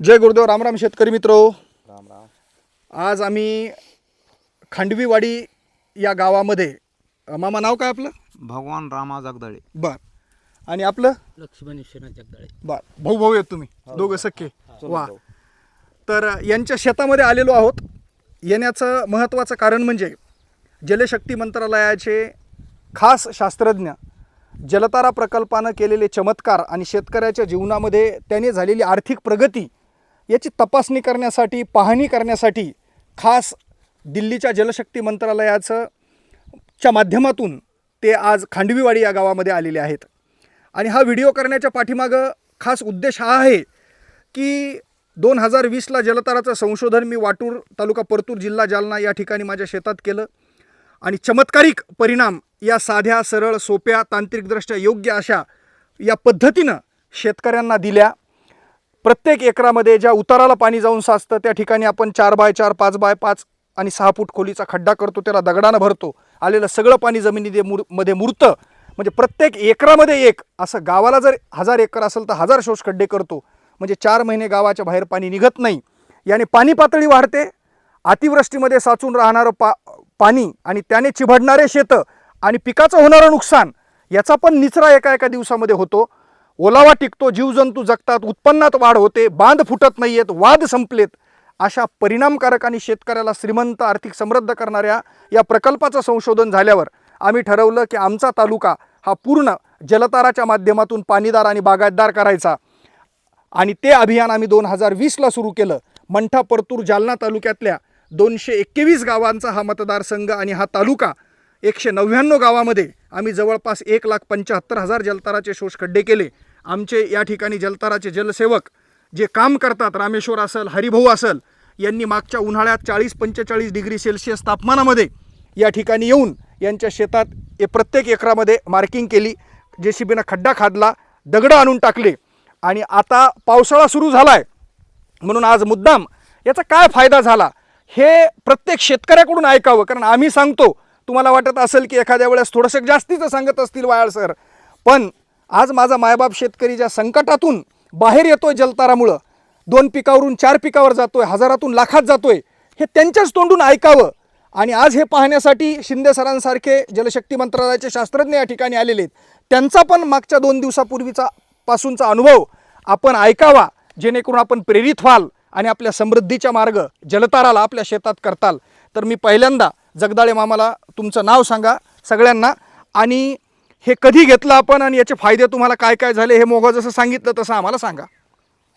जय गुरुदेव रामराम शेतकरी मित्र. राम राम. आज आम्ही खांडवीवाडी या गावामध्ये अ, मामा नाव काय आपलं? भगवान रामा जगदळे. बर. आणि आपलं? लक्ष्मण विश्वनाथ जगदाळे. बर. भाऊ भाऊ आहेत तुम्ही. दोघं सख्खे. वा. तर यांच्या शेतामध्ये आलेलो आहोत. येण्याचं महत्त्वाचं कारण म्हणजे जलशक्ती मंत्रालयाचे खास शास्त्रज्ञ जलतारा प्रकल्पानं केलेले चमत्कार आणि शेतकऱ्याच्या जीवनामध्ये त्याने झालेली आर्थिक प्रगती याची तपासणी करण्यासाठी पाहणी करण्यासाठी खास दिल्लीच्या जलशक्ती मंत्रालयाचं च्या माध्यमातून ते आज खांडवीवाडी या गावामध्ये आलेले आहेत. आणि हा व्हिडिओ करण्याच्या पाठीमागं खास उद्देश हा आहे की दोन हजार वीसला जलताराचं संशोधन मी वाटूर तालुका परतूर जिल्हा जालना या ठिकाणी माझ्या शेतात केलं. आणि चमत्कारिक परिणाम या साध्या सरळ सोप्या तांत्रिकदृष्ट्या योग्य अशा या पद्धतीनं शेतकऱ्यांना दिल्या. प्रत्येक एकरामध्ये ज्या उताराला पाणी जाऊन साचतं त्या ठिकाणी आपण चार बाय चार पाच बाय पाच आणि सहा फूट खोलीचा खड्डा करतो त्याला दगडानं भरतो. आलेलं सगळं पाणी जमिनीमध्ये मुरमध्ये मुरतं. म्हणजे प्रत्येक एकरामध्ये एक असं गावाला जर हजार एकर असेल तर हजार शोष खड्डे करतो. म्हणजे चार महिने गावाच्या बाहेर पाणी निघत नाही. याने पाणी पातळी वाढते अतिवृष्टीमध्ये साचून राहणारं पा पाणी आणि त्याने चिभडणारे शेतं आणि पिकाचं होणारं नुकसान याचा पण निचरा एका एका दिवसामध्ये होतो. ओलावा टिकतो जीवजंतू जगतात उत्पन्नात वाढ होते बांध फुटत नाही आहेत वाद संपलेत. अशा परिणामकारक आणि शेतकऱ्याला श्रीमंत आर्थिक समृद्ध करणाऱ्या या प्रकल्पाचं संशोधन झाल्यावर आम्ही ठरवलं की आमचा तालुका हा पूर्ण जलताराच्या माध्यमातून पाणीदार आणि बागायतदार करायचा. आणि ते अभियान आम्ही दोन हजार वीसला सुरू केलं. मंठा परतूर जालना तालुक्यातल्या दोनशे एक्केवीस गावांचा हा मतदारसंघ आणि हा तालुका एकशे नव्याण्णव गावामध्ये आम्ही जवळपास एक लाख पंच्याहत्तर हजार जलताराचे शोषखड्डे केले. आमचे या ठिकाणी जलताराचे जलसेवक जे काम करतात रामेश्वर असेल हरिभाऊ असेल यांनी मागच्या उन्हाळ्यात चाळीस पंचेचाळीस डिग्री सेल्सिअस तापमानामध्ये या ठिकाणी येऊन यांच्या शेतात ए प्रत्येक एकरामध्ये मार्किंग केली जे सी बीनं खड्डा खादला दगडं आणून टाकले आणि आता पावसाळा सुरू झाला आहे म्हणून आज मुद्दाम याचा काय फायदा झाला हे प्रत्येक शेतकऱ्याकडून ऐकावं कारण आम्ही सांगतो तुम्हाला वाटत असेल की एखाद्या वेळेस थोडंसं जास्तीचं सांगत असतील वायाळ सर पण आज माझा मायबाप शेतकरी ज्या संकटातून बाहेर येतोय जलतारामुळं दोन पिकावरून चार पिकावर जातोय हजारातून लाखात जातोय हे त्यांच्याच तोंडून ऐकावं. आणि आज हे पाहण्यासाठी शिंदे सरांसारखे जलशक्ती मंत्रालयाचे शास्त्रज्ञ या ठिकाणी आलेले आहेत. त्यांचा पण मागच्या दोन दिवसापूर्वीचा पासूनचा अनुभव आपण ऐकावा जेणेकरून आपण प्रेरित व्हाल आणि आपल्या समृद्धीच्या मार्ग जलताराला आपल्या शेतात करताल. तर मी पहिल्यांदा जगदाळे मामाला तुमचं नाव सांगा सगळ्यांना. आणि हे कधी घेतलं आपण आणि याचे फायदे तुम्हाला काय काय झाले हे मोगा जसं सांगितलं तसं आम्हाला सांगा.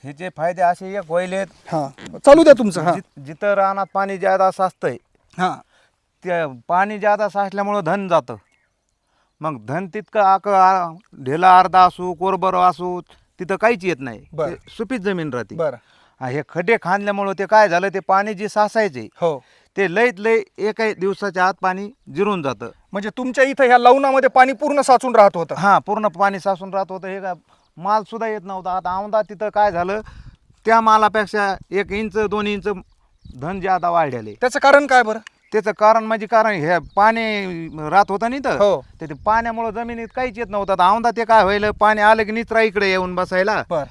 ह्याचे फायदे असे एक व्हायलेत हां. चालू द्या तुमचं हां. जिथं रानात पाणी ज्यादा साचतंय हां. ते पाणी ज्यादा साचल्यामुळं धन जातं. मग धन तितकं आक आ- ढेला अर्धा असू कोरबर असू तिथं काहीच येत नाही. बरं. ते सुपीत जमीन राहते. बरं. हा, हे खड्डे खांदल्यामुळं ते काय झालं ते पाणी जे साचायचे हो. ते लईत लय एका दिवसाच्या आत पाणी जिरून जातं. म्हणजे तुमच्या इथं ह्या लवणामध्ये पाणी पूर्ण साचून राहत होतं. हा पूर्ण पाणी साचून राहत होतं. हे काय माल सुद्धा येत नव्हता. आता औंदा तिथं काय झालं त्या मालापेक्षा एक इंच दोन इंच धन ज्यादा वाढले. त्याचं कारण काय बरं? त्याचं कारण म्हणजे कारण हे पाणी राहत होतं नाही तर हो. तर ते पाण्यामुळे जमिनीत काहीच येत नव्हतं. आता औंदा ते काय व्हायलं पाणी आलं की निचरा इकडे येऊन बसायला. बर.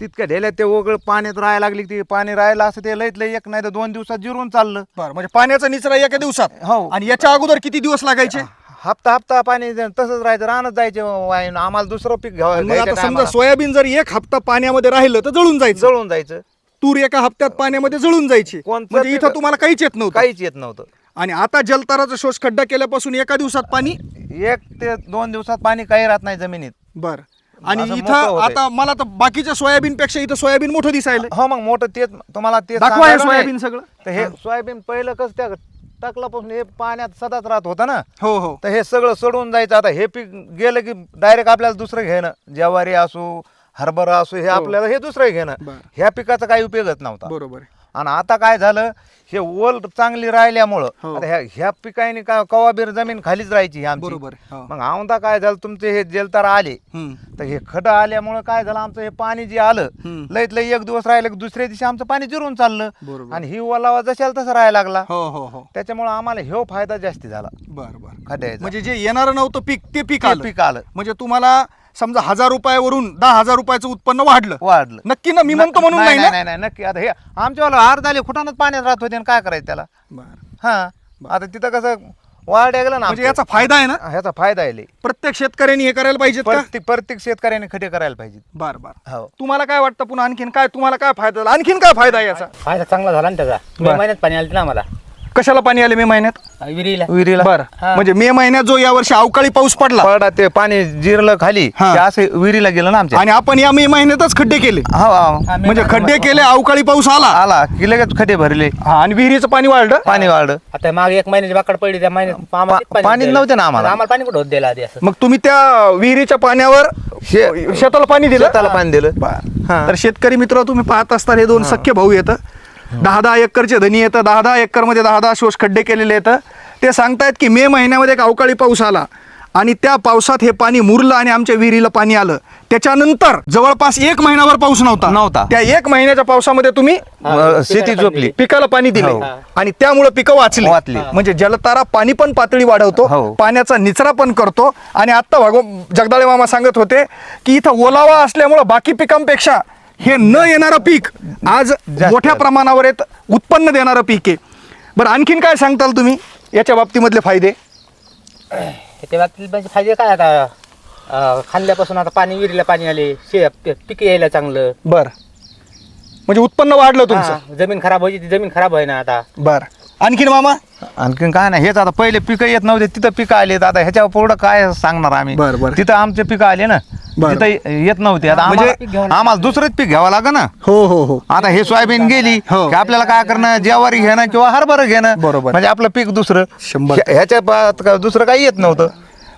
तितक्या ढेल्यात ते ओघळ पाण्यात राहायला लागली की ते पाणी राहायला असं ते लईत लई एक नाही तर दोन दिवसात जिरून चाललं. बर म्हणजे पाण्याचा निचरा एका दिवसात? हो. आणि याच्या अगोदर किती दिवस लागायचे? हप्ता हप्ता पाणी तसंच राहायचं राहणच जायचे वाईन आम्हाला दुसरं पीक घ्यावं मग घ्यायच्या आता समजा सोयाबीन जर एक हप्ता पाण्यामध्ये राहिलं तर जळून जायचं. जळून जायचं. तूर एका हप्त्यात पाण्यामध्ये जळून जायची. कोणतं म्हणजे इथं तुम्हाला काहीच येत नव्हतं. काहीच येत नव्हतं. आणि आता जलताराचा शोष खड्डा केल्यापासून एका दिवसात पाणी? एक ते दोन दिवसात पाणी काही राहत नाही जमिनीत. बर. आणि असं इथं होतंय. आता मला तर बाकीच्या सोयाबीन पेक्षा इथं सोयाबीन मोठं दिसायला हो मग मोठं तेच तुम्हाला ते दाखवा हे सोयाबीन सगळं. तर हे सोयाबीन पहिलं कसं त्या टाकल्यापासून हे पाण्यात सदाच राहत होतं ना? हो हो. तर हे सगळं सोडून जायचं. आता हे पीक गेलं की डायरेक्ट आपल्याला दुसरं घेणं. ज्वारी असू हरभरा असू हे आपल्याला हे दुसरं घेणं. हो. बरं. ह्या पिकाचा काही उपयोगच नव्हता. बरोबर आहे. आणि आता काय झालं हे ओल चांगली राहिल्यामुळं हो. आता ह्या ह्या पिकाने का कवाबीर जमीन खालीच राहायची आमची बरोबर. हो. मग औंदा काय झालं तुमचे हे जलतार आले हम्म. तर हे खडं आल्यामुळं काय झालं आमचं हे पाणी जे आलं हम्म. लईत लई एक दिवस राहिलं की दुसऱ्या दिवशी आमचं पाणी जिरून चाललं बरोबर. आणि ही ओलावा जशाला तसं राहायला लागला हो हो हो त्याच्यामुळे आम्हाला ह्यो फायदा जास्ती झाला बर बर खड्याचा म्हणजे जे येणारं नव्हतं पीक ते पीक ते आलं पीक आलं म्हणजे तुम्हाला समजा हजार रुपयावरून दहा हजार रुपयाचं उत्पन्न वाढलं. वाढलं. नक्की ना? मी म्हणतो म्हणून नाही नाही ना? नाही नाही नक्की. आता हे आमच्यावाला अर्ध आले खुटानच पाण्यात राहत होते आणि काय करायचं त्याला? बरं. हा. आता तिथं कसं वाढ गेलं ना म्हणजे आमचं. याचा फायदा आहे ना? ह्याचा फायदा आहे लय. प्रत्येक शेतकऱ्यांनी हे करायला पाहिजेत का? प्रत्येक प्रत्येक शेतकऱ्याने खटे करायला पाहिजे बर बर. हो. तुम्हाला काय वाटतं पुन्हा? आणखीन काय तुम्हाला काय फायदा झाला? आणखीन काय फायदा आहे याचा? फायदा चांगला झाला ना त्याचा. मे. महिन्यात पाणी आलं ना आम्हाला. कशाला पाणी आले मे महिन्यात? विहिरीला. विहिरीला. बर. हा. म्हणजे मे महिन्यात जो यावर्षी अवकाळी पाऊस पडला. पडा ते पाणी जिरलं खाली हा. ते असं विहिरीला गेलं ना आमच्या. आणि आपण या मे महिन्यातच खड्डे केले. हो हो. हा, म्हणजे खड्डे केले अवकाळी पाऊस आला. आला की लगेच खडे भरले. हा आणि विहिरीचं पाणी वाढलं? पाणी वाढलं. आता मागे एक महिन्याची बाकड पडली त्या महिन्यात आम्हाला पाणी द्यायला? नव्हतं ना आम्हाला. आम्हाला पाणी कुठं होत द्यायला आधी असं? मग तुम्ही त्या विहिरीच्या पाण्यावर शे- शेताला पाणी दिलं? शेताला पाणी दिलं. हा. तर शेतकरी मित्र तुम्ही पाहत असता हे दोन सख्य भाऊ येतं. दहा दहा एकरचे धनी येतं दहा दहा एकरमध्ये दहा दहा शोष खड्डे केलेले येतं ते सांगतायत की मे महिन्यामध्ये एक अवकाळी पाऊस आला आणि त्या पावसात हे पाणी मुरलं आणि आमच्या विहिरीला पाणी आलं. त्याच्यानंतर जवळपास एक महिनाभर पाऊस नव्हता. नव्हता. त्या एक महिन्याच्या पावसामध्ये तुम्ही शेती झोपली. पिकाला पाणी दिले. हो. आणि त्यामुळे पिकं वाचली. वाचली. म्हणजे जलतारा पाणी पण पातळी वाढवतो. हो. पाण्याचा निचरा पण करतो. आणि आता भगव जगदाळे मामा सांगत होते की इथं ओलावा असल्यामुळं बाकी पिकांपेक्षा हे न येणारं पीक आज. मोठ्या प्रमाणावर येत उत्पन्न देणारं पीक आहे. बरं आणखीन काय सांगताल तुम्ही? याच्या बाबतीमधले फायदे? त्याच्या बाबतीत म्हणजे फायदे काय आता? अं, खाल्ल्यापासून आता पाणी विहिरीला पाणी आले शे पीक यायला चांगलं. बर. म्हणजे उत्पन्न वाढलं तुमचं. हा, जमीन खराब व्हायची ती जमीन खराब आहे ना आता. बर. आणखीन मामा? आणखीन काय नाही हेच आता पहिले पिकं येत नव्हते तिथं पिकं आले आता ह्याच्या पुढं काय सांगणार आम्ही बरं, बरं. तिथं आमचे पिकं आले ना बरं. तिथं येत नव्हते आता म्हणजे- आम्हाला आम्हाला दुसरंच पीक घ्यावं लागेल ना हो हो हो आता हे सोयाबीन गेली हो. की आपल्याला काय करणं ज्वारी घेणं किंवा हरभरा घेणं बरोबर. म्हणजे आपलं पीक दुसरं शंभर. ह्या- ह्याच्या बात का दुसरं काही येत नव्हतं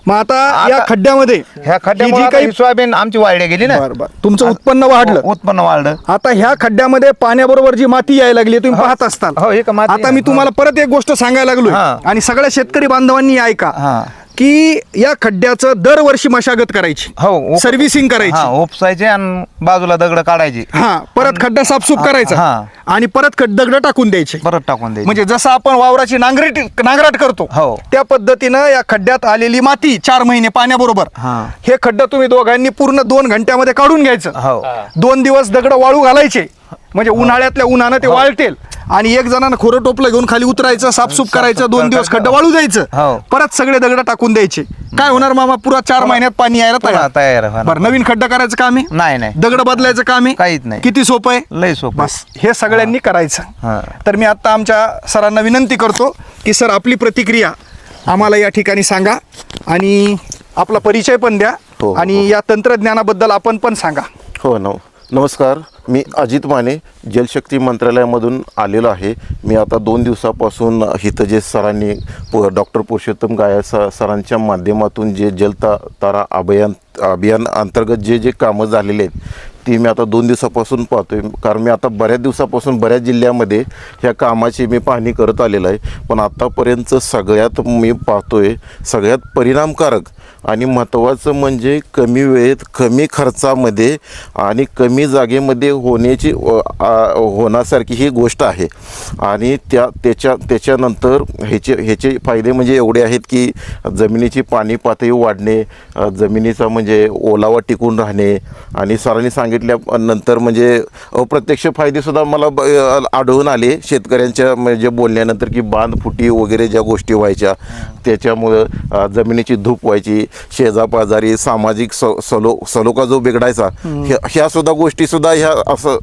मग आता या आता- खड्ड्यामध्ये ह्या ही खड्ड्यामुळे जी काही ही सोयाबीन आमची वाढल्या गेली ना. बर बर. तुमचं उत्पन्न वाढलं. उत्पन्न वाढलं. आता ह्या खड्ड्यामध्ये पाण्याबरोबर जी माती यायला लागली तुम्ही पाहत असताल. हो, हे माती आता आहे? मी तुम्हाला परत एक गोष्ट सांगायला लागलोय. हा. आणि सगळ्या शेतकरी बांधवांनी ऐका. हा. की या खड्ड्याचं दरवर्षी मशागत करायची. हो उप- सर्व्हिसिंग हा करायची उपसायचे आणि बाजूला दगड काढायचे. हा परत खड्डा साफसूफ करायचा. हा. आणि परत खड दगड टाकून द्यायचे. परत टाकून द्यायचे. म्हणजे जसं आपण वावराची नांगरट नांगराट करतो हो. त्या पद्धतीनं या खड्ड्यात आलेली माती चार महिने पाण्याबरोबर हा. हे खड्डा तुम्ही दोघांनी पूर्ण दोन घंट्यामध्ये काढून घ्यायचं. हो. दोन दिवस दगड वाळू घालायचे. म्हणजे उन्हाळ्यातल्या उन्हानं ते वाळतील. आणि एक जणांना खोरं टोपलं घेऊन खाली उतरायचं साफसूफ करायचं दोन दिवस खड्डा वाळू द्यायचं. हो. परत सगळे दगड टाकून द्यायचे. काय होणार मामा? पुरा चार महिन्यात पाणी यायला तयार. तयार. बरं नवीन खड्डा करायचं काम? आहे नाही नाही. दगड बदलायचं काम? आहे काहीच नाही. किती सोपं आहे? लय सोपं बस हे सगळ्यांनी करायचं. हा. तर मी आता आमच्या सरांना विनंती करतो की सर आपली प्रतिक्रिया आम्हाला या ठिकाणी सांगा आणि आपला परिचय पण द्या हो, आणि या तंत्रज्ञानाबद्दल आपण पण सांगा. हो नव नमस्कार मी अजित माने जलशक्ती मंत्रालयामधून आलेलो आहे. मी आता दोन दिवसापासून हितजे जे सरांनी प डॉक्टर पुरुषोत्तम गाया स सरांच्या माध्यमातून जे जलता तारा अभियान अभियान अंतर्गत जे जे कामं झालेले आहेत ती मी आता दोन दिवसापासून पाहतोय. कारण मी आता बऱ्याच दिवसापासून बऱ्याच जिल्ह्यामध्ये ह्या कामाची मी पाहणी करत आलेलो आहे. पण आत्तापर्यंत सगळ्यात मी पाहतोय सगळ्यात परिणामकारक आणि महत्त्वाचं म्हणजे कमी वेळेत कमी खर्चामध्ये आणि कमी जागेमध्ये होण्याची होण्यासारखी ही गोष्ट आहे. आणि त्या त्याच्या त्याच्यानंतर ह्याचे ह्याचे फायदे म्हणजे एवढे आहेत की जमिनीची पाणी पातळी वाढणे जमिनीचा म्हणजे ओलावा टिकून राहणे आणि सरांनी सांगितलं नंतर म्हणजे अप्रत्यक्ष फायदेसुद्धा मला आढळून आले. शेतकऱ्यांच्या म्हणजे बोलण्यानंतर की बांध फुटी वगैरे ज्या गोष्टी व्हायच्या त्याच्यामुळं जमिनीची धूप व्हायची शेजापाजारी सामाजिक स सलो सलोखा जो बिघडायचा ह्या ह्या सुद्धा गोष्टी सुद्धा ह्या असं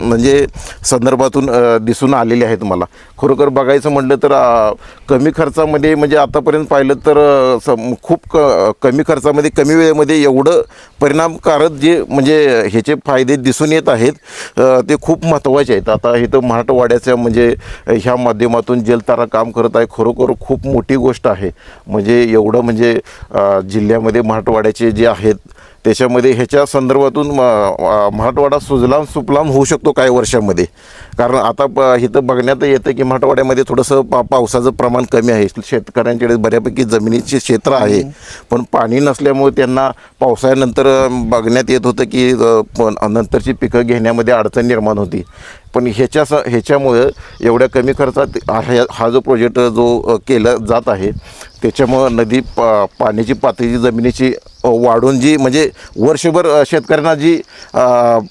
म्हणजे संदर्भातून दिसून आलेल्या आहेत मला. खरोखर बघायचं म्हटलं तर कमी खर्चामध्ये म्हणजे आतापर्यंत पाहिलं तर खूप क कमी खर्चामध्ये कमी वेळेमध्ये एवढं परिणामकारक जे म्हणजे ह्याचे फायदे दिसून येत आहेत. ते खूप महत्त्वाचे आहेत. आता इथं मराठवाड्याच्या म्हणजे ह्या माध्यमातून जलतारा काम करत आहे खरोखर खूप मोठी गोष्ट आहे. म्हणजे एवढं म्हणजे जिल्ह्यामध्ये मराठवाड्याचे जे आहेत त्याच्यामध्ये ह्याच्या संदर्भातून म- मराठवाडा सुजलाम सुपलाम होऊ शकतो काही वर्षामध्ये. कारण आता प इथं बघण्यात येतं की मराठवाड्यामध्ये थोडंसं पा पावसाचं प्रमाण कमी आहे. शेतकऱ्यांकडे बऱ्यापैकी जमिनीचे क्षेत्र आहे. पण पाणी नसल्यामुळे त्यांना पावसाळ्यानंतर बघण्यात येत होतं की नंतरची पिकं घेण्यामध्ये अडचण निर्माण होती. पण ह्याच्या ह्याच्यामुळं एवढ्या कमी खर्चात हा हा जो प्रोजेक्ट जो केला जात आहे त्याच्यामुळं नदी पा पाण्याची पातळी जमिनीची वाढून जी म्हणजे वर्षभर शेतकऱ्यांना जी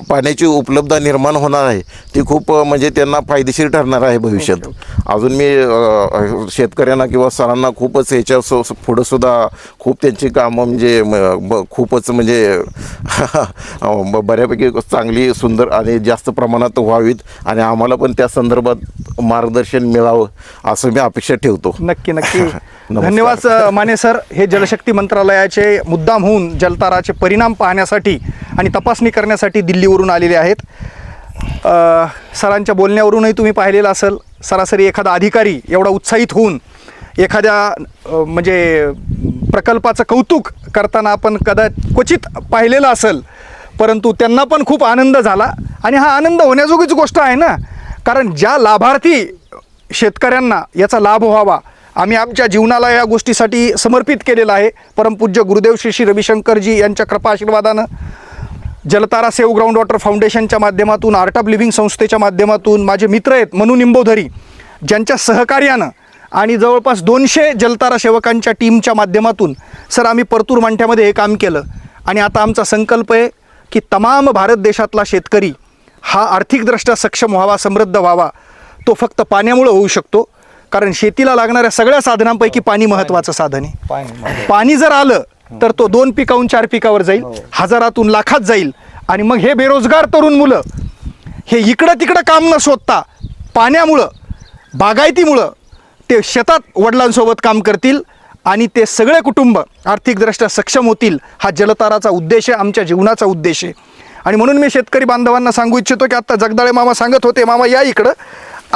पाण्याची उपलब्धता निर्माण होणार आहे ती खूप म्हणजे त्यांना फायदेशीर ठरणार आहे भविष्यात. अजून मी शेतकऱ्यांना किंवा सरांना खूपच ह्याच्या सो सो- पुढं सुद्धा खूप त्यांची कामं म्हणजे खूपच म्हणजे ब- बऱ्यापैकी चांगली सुंदर आणि जास्त प्रमाणात व्हावीत आणि आम्हाला पण त्या संदर्भात मार्गदर्शन मिळावं असं मी अपेक्षा ठेवतो. नक्की नक्की. धन्यवाद माने सर. हे जलशक्ती मंत्रालयाचे मुद्दाम होऊन जलताराचे परिणाम पाहण्यासाठी आणि तपासणी करण्यासाठी दिल्लीवरून आलेले आहेत. सरांच्या बोलण्यावरूनही तुम्ही पाहिलेलं असेल सरासरी एखादा अधिकारी एवढा उत्साहित होऊन एखाद्या म्हणजे प्रकल्पाचं कौतुक करताना आपण कदा क्वचित पाहिलेलं असेल परंतु त्यांना पण खूप आनंद झाला. आणि हा आनंद होण्याजोगीच गोष्ट आहे ना? कारण ज्या लाभार्थी शेतकऱ्यांना याचा लाभ व्हावा आम्ही आमच्या जीवनाला या गोष्टीसाठी समर्पित केलेलं आहे. परमपूज्य गुरुदेव श्री श्री रविशंकरजी यांच्या कृपा आशीर्वादानं जलतारा सेव ग्राउंड वॉटर फाउंडेशनच्या माध्यमातून आर्ट ऑफ लिव्हिंग संस्थेच्या माध्यमातून माझे मित्र आहेत मनू निंबोधरी ज्यांच्या सहकार्यानं आणि जवळपास दोनशे जलतारा सेवकांच्या टीमच्या माध्यमातून सर आम्ही परतूर मांठ्यामध्ये हे काम केलं. आणि आता आमचा संकल्प आहे की तमाम भारत देशातला शेतकरी हा आर्थिकदृष्ट्या सक्षम व्हावा समृद्ध व्हावा तो फक्त पाण्यामुळं होऊ शकतो. कारण शेतीला लागणाऱ्या सगळ्या साधनांपैकी पाणी महत्त्वाचं साधन आहे. पाणी पाणी जर आलं तर तो दोन पिकाहून चार पिकावर जाईल हजारातून लाखात जाईल. आणि मग हे बेरोजगार तरुण मुलं हे इकडं तिकडं काम न शोधता पाण्यामुळं बागायतीमुळं ते शेतात वडिलांसोबत काम करतील आणि ते सगळे कुटुंब आर्थिकदृष्ट्या सक्षम होतील हा जलताराचा उद्देश आहे आमच्या जीवनाचा उद्देश आहे. आणि म्हणून मी शेतकरी बांधवांना सांगू इच्छितो की आत्ता जगदाळे मामा सांगत होते मामा या इकडं.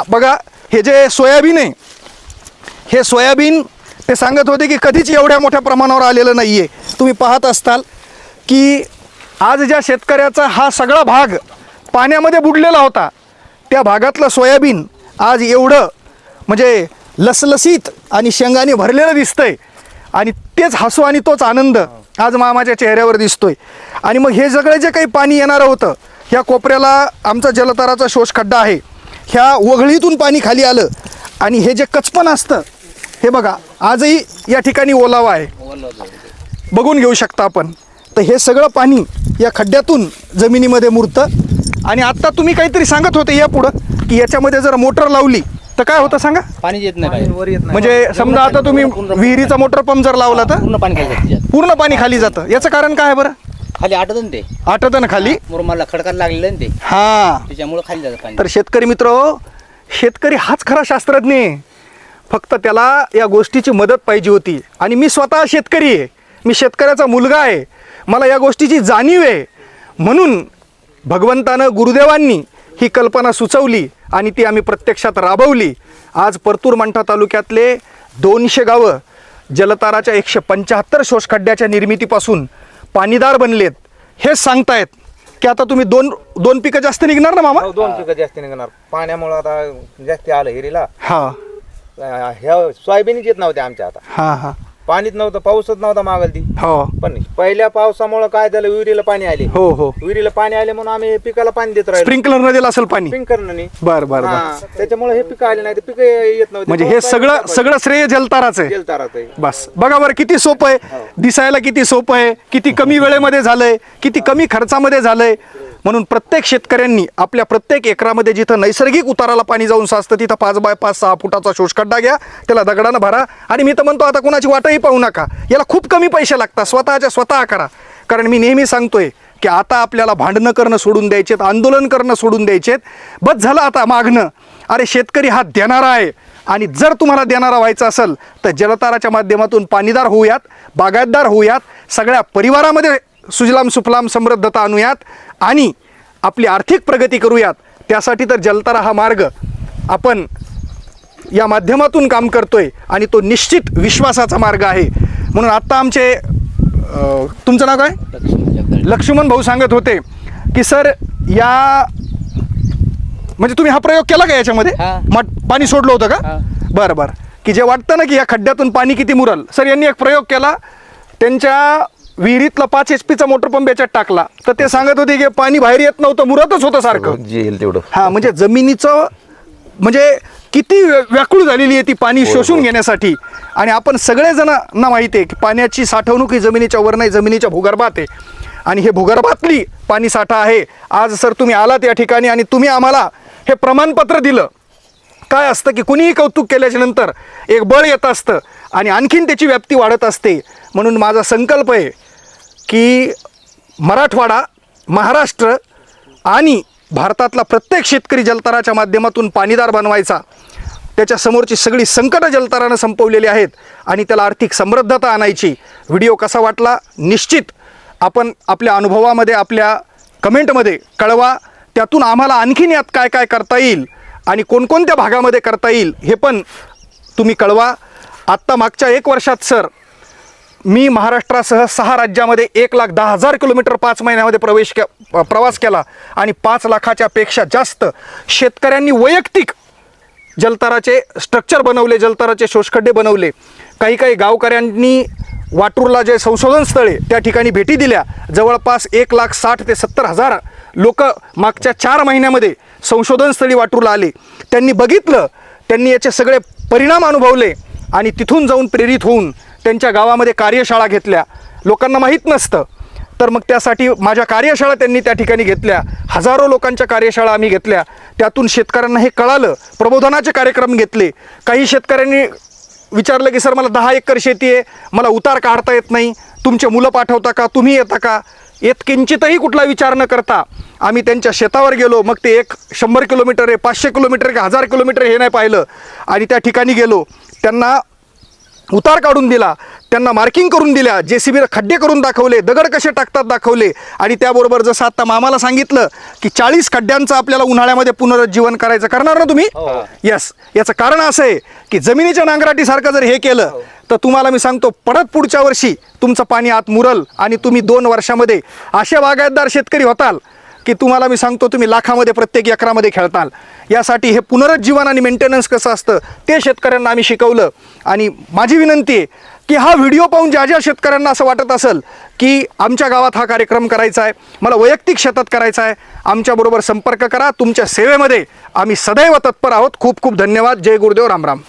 बघा हे जे सोयाबीन आहे हे सोयाबीन ते सांगत होते की कधीच एवढ्या मोठ्या प्रमाणावर आलेलं नाही आहे तुम्ही पाहत असताल की आज ज्या शेतकऱ्याचा हा सगळा भाग पाण्यामध्ये बुडलेला होता त्या भागातलं सोयाबीन आज एवढं म्हणजे लसलसीत आणि शेंगाने भरलेलं दिसतंय. आणि तेच हसू आणि तोच आनंद आज मामाच्या चेहऱ्यावर दिसतोय. आणि मग हे सगळं जे काही पाणी येणारं होतं ह्या कोपऱ्याला आमचा जलताराचा शोष खड्डा आहे. ह्या वघळीतून पाणी खाली आलं. आणि हे जे कचपण असतं हे बघा आजही या ठिकाणी ओलावा आहे. बघून घेऊ शकता आपण. तर हे सगळं पाणी या खड्ड्यातून जमिनीमध्ये मुरतं. आणि आत्ता तुम्ही काहीतरी सांगत होते या पुढं की याच्यामध्ये जर मोटर लावली तर काय होतं सांगा? पाणी येत नाही बाहेर. म्हणजे समजा आता तुम्ही विहिरीचा मोटर पंप जर लावला तर? पूर्ण पाणी खाली जातं त्याच्यात. पूर्ण पाणी खाली जातं. याचं कारण काय आहे बरं? खाली आटत ना ते. आटतं ना खाली? मुरमाला खडकात लागलेलं ना ते. हां. त्याच्यामुळे खाली जातं पाणी. तर शेतकरी मित्र शेतकरी हाच खरा शास्त्रज्ञ आहे. फक्त त्याला या गोष्टीची मदत पाहिजे होती. आणि मी स्वतः शेतकरी आहे. मी शेतकऱ्याचा मुलगा आहे. मला या गोष्टीची जाणीव आहे. म्हणून भगवंतानं गुरुदेवांनी ही कल्पना सुचवली. आणि ती आम्ही प्रत्यक्षात राबवली. आज परतूर मंठा तालुक्यातले दोनशे गावं जलताराच्या एकशे पंच्याहत्तर शोषखड्ड्याच्या निर्मितीपासून पाणीदार बनलेत हेच सांगतायत. की आता तुम्ही दोन दोन पिकं जास्त निघणार ना मामा? हो, दोन पिकं जास्त निघणार. पाण्यामुळे आता जास्त आलं हिरीला. हा. ह्या सोयाबीनच येत नव्हते आमच्या आता. हा हा. पाणीच नव्हतं पाऊसच नव्हता मागल ती. हो. पण पहिल्या पावसामुळे काय झालं विहिरीला पाणी आले. हो हो. विहिरीला पाणी आले म्हणून आम्ही पिकाला पाणी देत राहिलो. स्प्रिंकलर न दिलं असेल पाणी. पिंकरनी बर बर बर. त्याच्यामुळे हे पिकं आले नाही ते पिकं येत नव्हते. म्हणजे हे सगळं. सगळं श्रेय जलताराचं आहे. जलतारात आहे. बस. बघा बरं किती सोपं आहे. दिसायला किती सोपं आहे. किती कमी वेळेमध्ये झालंय. किती कमी खर्चामध्ये झालंय. म्हणून प्रत्येक शेतकऱ्यांनी आपल्या प्रत्येक एकरामध्ये जिथं नैसर्गिक उताराला पाणी जाऊन साचतं तिथं पाच बाय पाच सहा फुटाचा शोषखड्डा घ्या त्याला दगडानं भरा. आणि मी तर म्हणतो आता कुणाची वाटही पाहू नका. याला खूप कमी पैसे लागतात. स्वतःच्या स्वतः करा. कारण मी नेहमी सांगतोय की आता आपल्याला भांडणं करणं सोडून द्यायचेत आंदोलन करणं सोडून द्यायचेत. बस झालं आता मागणं. अरे शेतकरी हा देणारा आहे. आणि जर तुम्हाला देणारा व्हायचं असेल तर जलताराच्या माध्यमातून पाणीदार होऊयात बागायतदार होऊयात सगळ्या परिवारामध्ये सुजलाम सुफलाम समृद्धता आणूयात आणि आपली आर्थिक प्रगती करूयात. त्यासाठी तर जलतारा हा मार्ग आपण या माध्यमातून काम करतोय आणि तो निश्चित विश्वासाचा मार्ग आहे. म्हणून आत्ता आमचे तुमचं नाव काय? लक्ष्मण भाऊ सांगत होते की सर या म्हणजे तुम्ही हा प्रयोग केला का याच्यामध्ये. मट पाणी सोडलं होतं का. बरं बरं. की जे वाटतं ना की या खड्ड्यातून पाणी किती मुरल. सर यांनी एक प्रयोग केला. त्यांच्या विहिरीतला पाच एच पीचा मोटर पंप याच्यात टाकला. तर ते सांगत होते की पाणी बाहेर येत नव्हतं मुरतच होतं सारखं. जे येईल तेवढं. हा म्हणजे जमिनीचं म्हणजे किती व्या- व्याकुळ झालेली आहे ती पाणी शोषून घेण्यासाठी. आणि आपण सगळेजणांना माहिती आहे की पाण्याची साठवणूक ही जमिनीच्या वर नाही जमिनीच्या भूगर्भात आहे. आणि हे भूगर्भातली पाणी साठा आहे. आज सर तुम्ही आलात या ठिकाणी आणि तुम्ही आम्हाला हे प्रमाणपत्र दिलं. काय असतं की कुणीही कौतुक केल्याच्यानंतर एक बळ येत असतं आणि आणखीन त्याची व्याप्ती वाढत असते. म्हणून माझा संकल्प आहे की मराठवाडा महाराष्ट्र आणि भारतातला प्रत्येक शेतकरी जलताराच्या माध्यमातून पाणीदार बनवायचा. त्याच्या समोरची सगळी संकटं जलतारानं संपवलेली आहेत आणि त्याला आर्थिक समृद्धता आणायची. व्हिडिओ कसा वाटला? निश्चित आपण आपल्या अनुभवामध्ये आपल्या कमेंटमध्ये कळवा. त्यातून आम्हाला आणखीन यात काय काय करता येईल आणि कोणकोणत्या भागामध्ये करता येईल हे पण तुम्ही कळवा. आत्ता मागच्या एक वर्षात सर मी महाराष्ट्रासह सहा राज्यामध्ये एक लाख दहा हजार किलोमीटर पाच महिन्यामध्ये प्रवेश के प्रवास केला आणि पाच लाखाच्या पेक्षा जास्त शेतकऱ्यांनी वैयक्तिक जलताराचे स्ट्रक्चर बनवले जलताराचे शोषखड्डे बनवले. काही काही गावकऱ्यांनी वाटूरला जे संशोधन स्थळे त्या ठिकाणी भेटी दिल्या. जवळपास एक लाख साठ ते सत्तर हजार लोक मागच्या चार महिन्यामध्ये संशोधन स्थळी वाटूरला आले. त्यांनी बघितलं त्यांनी याचे सगळे परिणाम अनुभवले आणि तिथून जाऊन प्रेरित होऊन त्यांच्या गावामध्ये कार्यशाळा घेतल्या. लोकांना माहीत नसतं. तर मग त्यासाठी माझ्या कार्यशाळा त्यांनी त्या ठिकाणी घेतल्या. हजारो लोकांच्या कार्यशाळा आम्ही घेतल्या. त्यातून शेतकऱ्यांना हे कळालं. प्रबोधनाचे कार्यक्रम घेतले. काही शेतकऱ्यांनी विचारलं की सर मला दहा एकर शेती आहे. मला उतार काढता येत नाही. तुमचे मुलं पाठवता का? तुम्ही येता का? येत किंचितही कुठला विचार न करता आम्ही त्यांच्या शेतावर गेलो. मग ते एक शंभर किलोमीटर आहे पाचशे किलोमीटर का हजार किलोमीटर हे नाही पाहिलं. आणि त्या ठिकाणी गेलो. त्यांना उतार काढून दिला त्यांना मार्किंग करून दिल्या जे सी बीला खड्डे करून दाखवले दगड कसे टाकतात दाखवले. आणि त्याबरोबर जसं आता मामाला सांगितलं की चाळीस खड्ड्यांचं आपल्याला उन्हाळ्यामध्ये पुनरुज्जीवन करायचं करणार ना तुम्ही? यस याचं कारण असं आहे की जमिनीच्या नांगराटीसारखं जर हे केलं तर तुम्हाला मी सांगतो परत पुढच्या वर्षी तुमचं पाणी आत मुरल आणि तुम्ही दोन वर्षामध्ये असे बागायतदार शेतकरी होताल की तुम्हाला मी सांगतो तुम्ही लाखामध्ये प्रत्येक एकरामध्ये खेळताल. यासाठी हे पुनरुज्जीवन आणि मेंटेनन्स कसं असतं ते शेतकऱ्यांना आम्ही शिकवलं. आणि माझी विनंती आहे की हा व्हिडिओ पाहून ज्या ज्या शेतकऱ्यांना असं वाटत असेल की आमच्या गावात हा कार्यक्रम करायचा आहे मला वैयक्तिक शेतात करायचा आहे आमच्याबरोबर संपर्क करा तुमच्या सेवेमध्ये आम्ही सदैव तत्पर आहोत. खूप खूप धन्यवाद. जय गुरुदेव. रामराम